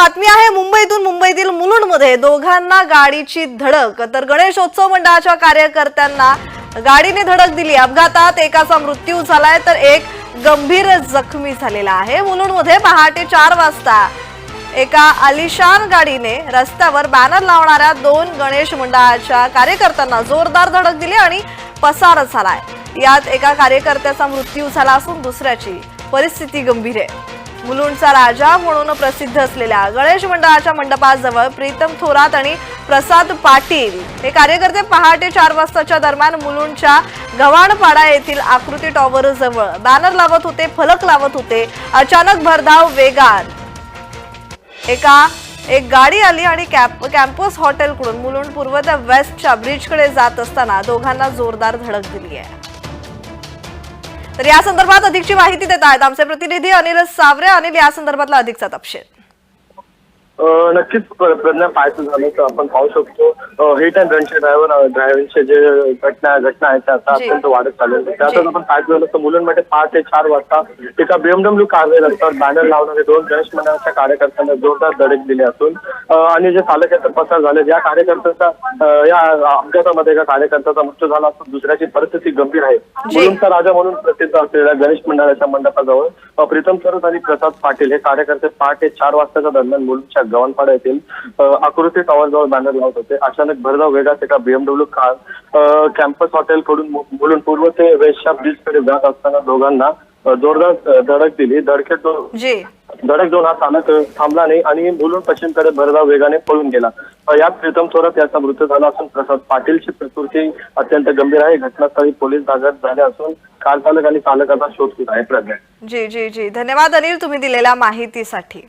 बातमी आहे मुंबईतून मुंबईतील मुलुंडमध्ये दोघांना गाडीची धडक. तर गणेशोत्सव मंडळाच्या कार्यकर्त्यांना गाडीने धडक दिली. अपघातात एकाचा मृत्यू झालाय तर एक गंभीर जखमी झालेला आहे. मुलुंडमध्ये पहाटे चार वाजता एका आलिशान गाडीने रस्त्यावर बॅनर लावणाऱ्या दोन गणेश मंडळाच्या कार्यकर्त्यांना जोरदार धडक दिली आणि पसार झालाय. यात एका कार्यकर्त्याचा मृत्यू झाला असून दुसऱ्याची परिस्थिती गंभीर आहे. मुलुंडचा राजा म्हणून प्रसिद्ध असलेल्या गणेश मंडळाच्या मंडपाजवळ प्रीतम थोरात आणि प्रसाद पाटील हे कार्यकर्ते पहाटे चार वाजताच्या दरम्यान मुलुंडच्या गव्हाणपाडा येथील आकृती टॉवर जवळ बॅनर लावत होते फलक लावत होते. अचानक भरधाव वेगात एका एक गाडी आली आणि कॅम्प कॅम्पस हॉटेलकडून मुलुंड पूर्व त्या वेस्टच्या ब्रिजकडे जात असताना दोघांना जोरदार धडक दिली आहे. तर या संदर्भात अधिकची माहिती देत आहेत आमचे प्रतिनिधी अनिल सावरे. अनिल या संदर्भातला अधिकचा तपशील. नक्कीच प्र- प्रज्ञा पाहायचं झालं तर आपण पाहू शकतो हिट अँड रनचे ड्रायव्हर ड्रायव्हरचे जे घटना घटना आहेत त्या आता. अत्यंत वाढत चालले त्यातच. आपण पाहायचं झालं तर मुलांमध्ये पाच ते चार वाजता एका बीएमडब्ल्यू कारने रस्त्यावर बॅनर लावणारे दोन गणेश मंडळाच्या कार्यकर्त्यांना जोरदार धडक दिली असून आणि जे चालक पसार झाले या कार्यकर्त्याचा या अपघातामध्ये एका कार्यकर्त्याचा मृत्यू झाला असून दुसऱ्याची परिस्थिती गंभीर आहे जी. मुलुंडचा राजा म्हणून प्रसिद्ध असलेल्या गणेश मंडळाच्या मंडपाजवळ प्रीतम सरत आणि प्रसाद पाटील हे कार्यकर्ते पहाटे चार वाजताच्या दरम्यान मुलुंडच्या गव्हाणपाडा येथील आकृती टॉवरजवळ बॅनर लावत होते. अचानक भरधाव वेगात एका बीएमडब्ल्यू कार कॅम्पस हॉटेलकडून बोलून मुलुंड पूर्व ते वेश्या ब्रिजकडे जात असताना दोघांना जोरदार धडक दिली. धडकेत धडक देऊन हा चालक थांबला नाही आणि मुलुंड पश्चिमकडे भरधाव वेगाने पळून गेला. यात प्रीतम थोरात याचा मृत्यू झाला असून प्रसाद पाटीलची प्रकृती अत्यंत गंभीर आहे. घटनास्थळी पोलीस दाखल झाले असून कार चालक आणि चालकाचा शोध सुरू आहे प्रज्ञा. जी जी जी. धन्यवाद अनिल तुम्ही दिलेल्या माहितीसाठी.